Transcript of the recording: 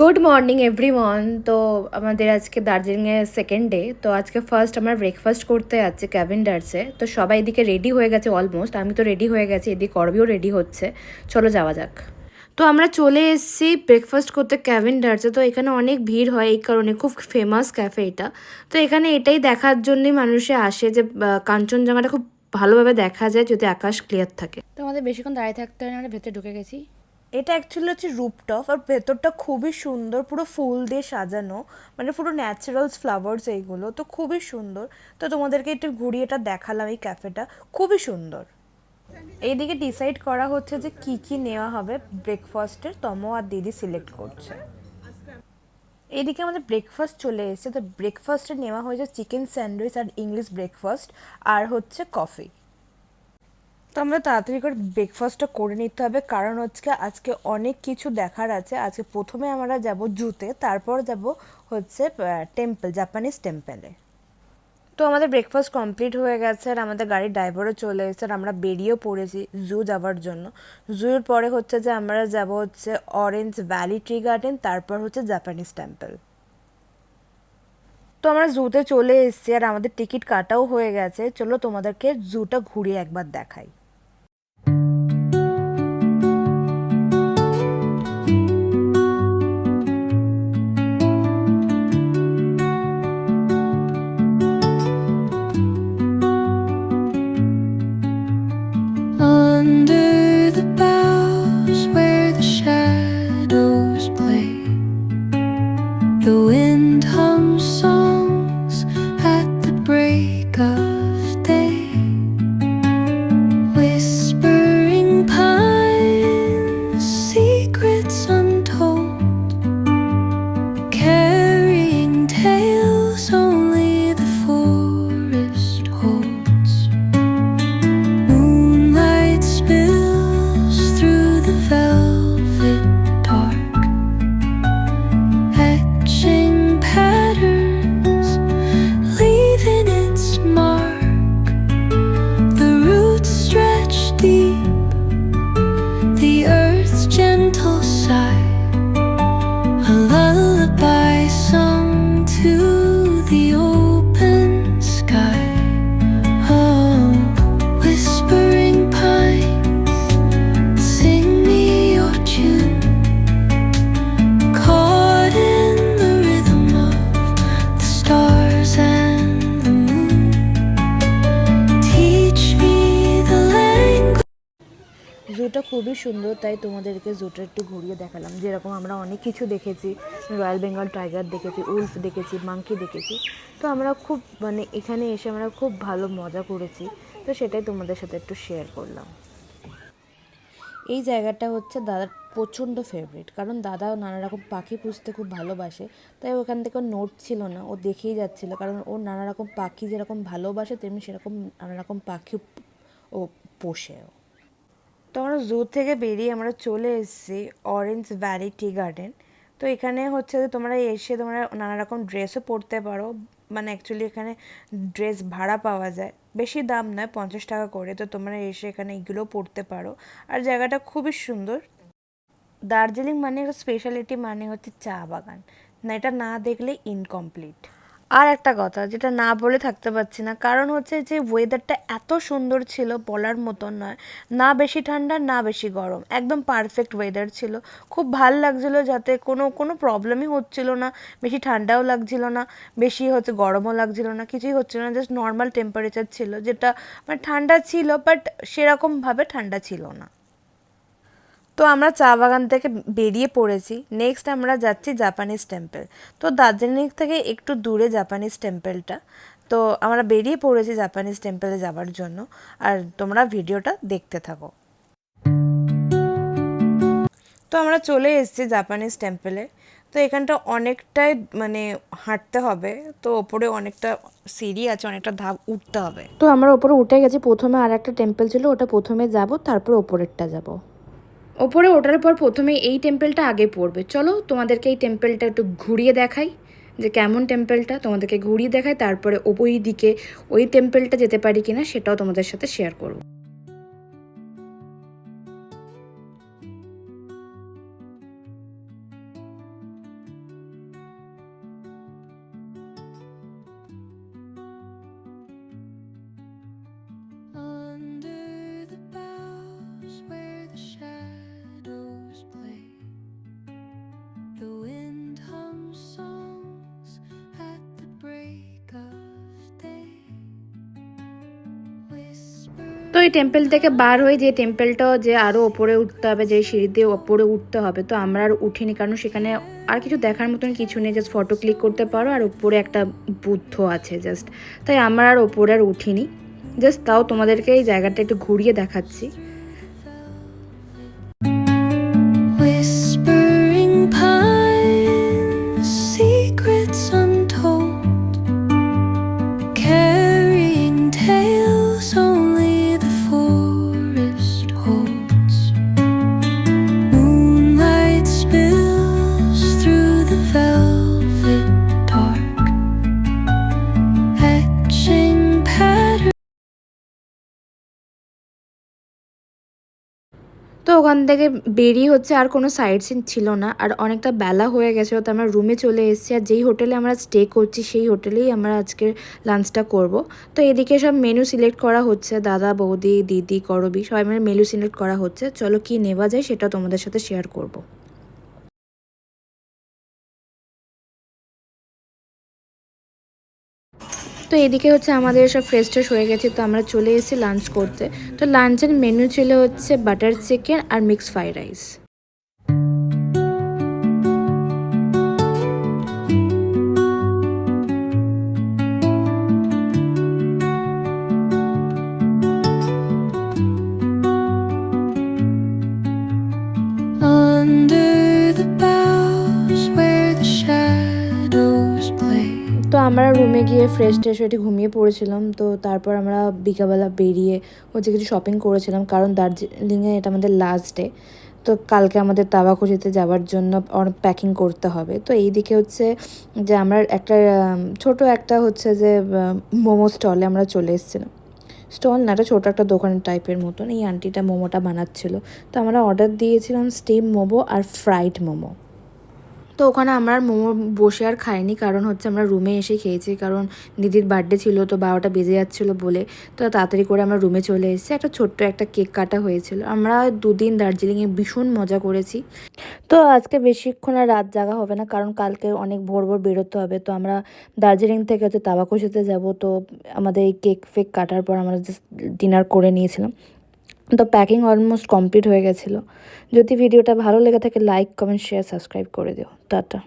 Good morning everyone তো আমাদের আজকে দার্জিলিংয়ে সেকেন্ড ডে তো আজকে ফার্স্ট আমার ব্রেকফাস্ট করতে যাচ্ছে ক্যাভেন্ডার্সে তো সবাই এদিকে রেডি হয়ে গেছে অলমোস্ট আমি তো রেডি হয়ে গেছি, এদিকে করবিও রেডি হচ্ছে। চলো যাওয়া যাক। তো আমরা চলে এসেছি ব্রেকফাস্ট করতে ক্যাভেন্ডার্সে তো এখানে অনেক ভিড় হয় এই কারণে, খুব ফেমাস ক্যাফে এটা। তো এখানে এটাই দেখার জন্যই মানুষে আসে যে কাঞ্চনজঙ্ঘাটা খুব ভালোভাবে দেখা যায় যদি আকাশ ক্লিয়ার থাকে। তো আমাদের বেশিক্ষণ দাঁড়িয়ে থাকতে হয় আমরা ভেতরে ঢুকে গেছি। এটা অ্যাকচুয়ালি হচ্ছে রুপটপ আর ভেতরটা খুবই সুন্দর, পুরো ফুল দিয়ে সাজানো মানে পুরো ন্যাচারালস ফ্লাওয়ার্স এইগুলো, তো খুবই সুন্দর। তো তোমাদেরকে একটু ঘুরিয়ে এটা দেখালাম এই ক্যাফেটা খুবই সুন্দর। এইদিকে ডিসাইড করা হচ্ছে যে কি কি নেওয়া হবে ব্রেকফাস্টের তম আর দিদি সিলেক্ট করছে। এইদিকে আমাদের ব্রেকফাস্ট চলে এসেছে, তো ব্রেকফাস্টে নেওয়া হয়েছে চিকেন স্যান্ডউইচ আর ইংলিশ ব্রেকফাস্ট আর হচ্ছে কফি তো আমরা তাড়াতাড়ি করে ব্রেকফাস্টটা করে নিতে হবে। কারণ হচ্ছে আজকে অনেক কিছু দেখার আছে। আজকে প্রথমে আমরা যাব জুতে, তারপর যাব হচ্ছে টেম্পল জাপানিজ টেম্পলে তো আমাদের ব্রেকফাস্ট কমপ্লিট হয়ে গেছে আর আমাদের গাড়ির ড্রাইভারও চলে এসেছে আর আমরা বেরিয়েও পড়েছি জু যাওয়ার জন্য। জুর পরে হচ্ছে যে আমরা যাব হচ্ছে অরেঞ্জ ভ্যালি ট্রি গার্ডেন তারপর হচ্ছে জাপানিজ টেম্পল তো আমরা জুতে চলে এসেছি আর আমাদের টিকিট কাটাও হয়ে গেছে। চলো তোমাদেরকে জুটা ঘুরিয়ে একবার দেখাই। খুবই সুন্দর, তাই তোমাদেরকে জুটা একটু ঘুরিয়ে দেখালাম। যেরকম আমরা অনেক কিছু দেখেছি রয়্যাল বেঙ্গল টাইগার দেখেছি উলফ দেখেছি মাংকি দেখেছি। তো আমরা খুব মানে এখানে এসে আমরা খুব ভালো মজা করেছি। তো সেটাই তোমাদের সাথে একটু শেয়ার করলাম। এই জায়গাটা হচ্ছে দাদার প্রচণ্ড ফেভারিট কারণ দাদা নানা রকম পাখি পুষতে খুব ভালোবাসে। তাই ওখান থেকে নোট ছিল না, ও দেখেই যাচ্ছিল, কারণ ও নানা রকম পাখি যেরকম ভালোবাসে, তেমনি সেরকম নানা রকম পাখি ও পোষেও তো আমরা জু থেকে বেরিয়ে আমরা চলে এসেছি অরেঞ্জ ভ্যালি টি গার্ডেন তো এখানে হচ্ছে যে তোমরা এসে তোমরা নানা রকম ড্রেসও পরতে পারো। মানে অ্যাকচুয়ালি এখানে ড্রেস ভাড়া পাওয়া যায়। বেশি দাম নয়, পঞ্চাশ টাকা করে। তো তোমরা এসে এখানে এগুলোও পরতে পারো। আর জায়গাটা খুবই সুন্দর। দার্জিলিং মানে একটা স্পেশালিটি মানে হচ্ছে চা বাগান। না, এটা না দেখলে ইনকমপ্লিট আর একটা কথা, যেটা না বলে থাকতে পারছি না। কারণ হচ্ছে যে ওয়েদারটা এত সুন্দর ছিল, বলার মতন নয়। না বেশি ঠান্ডা, না বেশি গরম। একদম পারফেক্ট ওয়েদার ছিল। খুব ভালো লাগছিল যাতে কোনো কোনো প্রবলেমই হচ্ছিল না। বেশি ঠান্ডাও লাগছিল না, বেশি হচ্ছে গরমও লাগছিল না, কিছুই হচ্ছিল না জাস্ট নর্মাল টেম্পারেচার ছিল, যেটা মানে ঠান্ডা ছিল বাট সেরকমভাবে ঠান্ডা ছিল না। তো আমরা চা বাগান থেকে বেরিয়ে পড়েছি। নেক্সট আমরা যাচ্ছি জাপানিজ টেম্পল তো দার্জিলিং থেকে একটু দূরে জাপানিজ টেম্পলটা তো আমরা বেরিয়ে পড়েছি জাপানিজ টেম্পলে যাওয়ার জন্য। আর তোমরা ভিডিওটা দেখতে থাকো। তো আমরা চলে এসেছি জাপানিজ টেম্পলে তো এখানটা অনেকটাই মানে হাঁটতে হবে। তো ওপরে অনেকটা সিঁড়ি আছে, অনেকটা ধাপ উঠতে হবে। তো আমরা ওপরে উঠে গেছি। প্রথমে আর একটা টেম্পল ছিল, ওটা প্রথমে যাব, তারপর ওপরেরটা যাব। ওপরে ওঠার পর প্রথমে এই টেম্পেলটা আগে পড়বে। চলো তোমাদেরকে এই টেম্পেলটা একটু ঘুরিয়ে দেখাই, যে কেমন টেম্পেলটা। তোমাদেরকে ঘুরিয়ে দেখাই, তারপরে ওই দিকে ওই টেম্পেলটা যেতে পারি কিনা সেটাও তোমাদের সাথে শেয়ার করব। তো এই টেম্পেল থেকে বার হয়ে যে টেম্পলটাও যে আরও ওপরে উঠতে হবে, যে সিঁড়ি দিয়ে ওপরে উঠতে হবে, তো আমরা আর উঠিনি। কারণ সেখানে আর কিছু দেখার মতন কিছু নেই জাস্ট ফটো ক্লিক করতে পারো। আর উপরে একটা বুদ্ধ আছে জাস্ট তাই আমরা আর ওপরে আর উঠিনি। জাস্ট তাও তোমাদেরকে এই জায়গাটা একটু ঘুরিয়ে দেখাচ্ছি। তো ওখান থেকে বেরিয়ে হচ্ছে আর কোনো সাইড সিন ছিল না। আর অনেকটা বেলা হয়ে গেছে তো আমরা রুমে চলে এসেছি। আর যেই হোটেলে আমরা স্টে করছি, সেই হোটেলেই আমরা আজকের লাঞ্চটা করব। তো এদিকে সব মেনু সিলেক্ট করা হচ্ছে। দাদা, বৌদি, দিদি, করবি, সবাই মিলে মেনু সিলেক্ট করা হচ্ছে। চলো কি নেওয়া যায় সেটা তোমাদের সাথে শেয়ার করব। তো এদিকে হচ্ছে আমাদের সব ফ্রেশ ট্রেশ হয়ে গেছে, তো আমরা চলে এসেছি লাঞ্চ করতে। তো লাঞ্চের মেনু ছিল হচ্ছে বাটার চিকেন আর মিক্স ফ্রাইড রাইস আমরা রুমে গিয়ে ফ্রেশ ট্রেশ হয়ে ঘুমিয়ে পড়েছিলাম, তো তারপর আমরা বিকালবেলা বেরিয়ে হচ্ছে কিছু শপিং করেছিলাম, কারণ দার্জিলিংয়ে এটা আমাদের লাস্ট ডে তো কালকে আমাদের তাবাকুচিতে যাওয়ার জন্য অনেক প্যাকিং করতে হবে। তো এই দিকে হচ্ছে যে আমরা একটা, ছোট একটা হচ্ছে যে, মোমো স্টলে আমরা চলে এসেছিলাম। স্টল না, একটা ছোটো একটা দোকান টাইপের মতন, এই আন্টিটা মোমোটা বানাচ্ছিল। তো আমরা অর্ডার দিয়েছিলাম স্টিম মোমো আর ফ্রাইড মোমো। তো ওখানে আমরা আর মোমো বসে আর খাইনি, কারণ হচ্ছে আমরা রুমে এসে খেয়েছি, কারণ দিদির বার্থডে ছিল তো বারোটা বেজে যাচ্ছিল বলে। তো তাড়াতাড়ি করে আমরা রুমে চলে এসেছি। একটা ছোট্ট একটা কেক কাটা হয়েছিল। আমরা দুদিন দার্জিলিংয়ে ভীষণ মজা করেছি। তো আজকে বেশিক্ষণ আর রাত জাগা হবে না, কারণ কালকে অনেক ভোর ভোর বেরোতে হবে। তো আমরা দার্জিলিং থেকে হচ্ছে তাবাকুশিতে যাব। তো আমাদের এই কেক ফেক কাটার পর আমরা জাস্ট ডিনার করে নিয়েছিলাম। তো প্যাকিং অলমোস্ট কমপ্লিট হয়ে গেছিল। যদি ভিডিওটা ভালো লেগে থাকে লাইক কমেন্ট শেয়ার সাবস্ক্রাইব করে দিও। টাটা।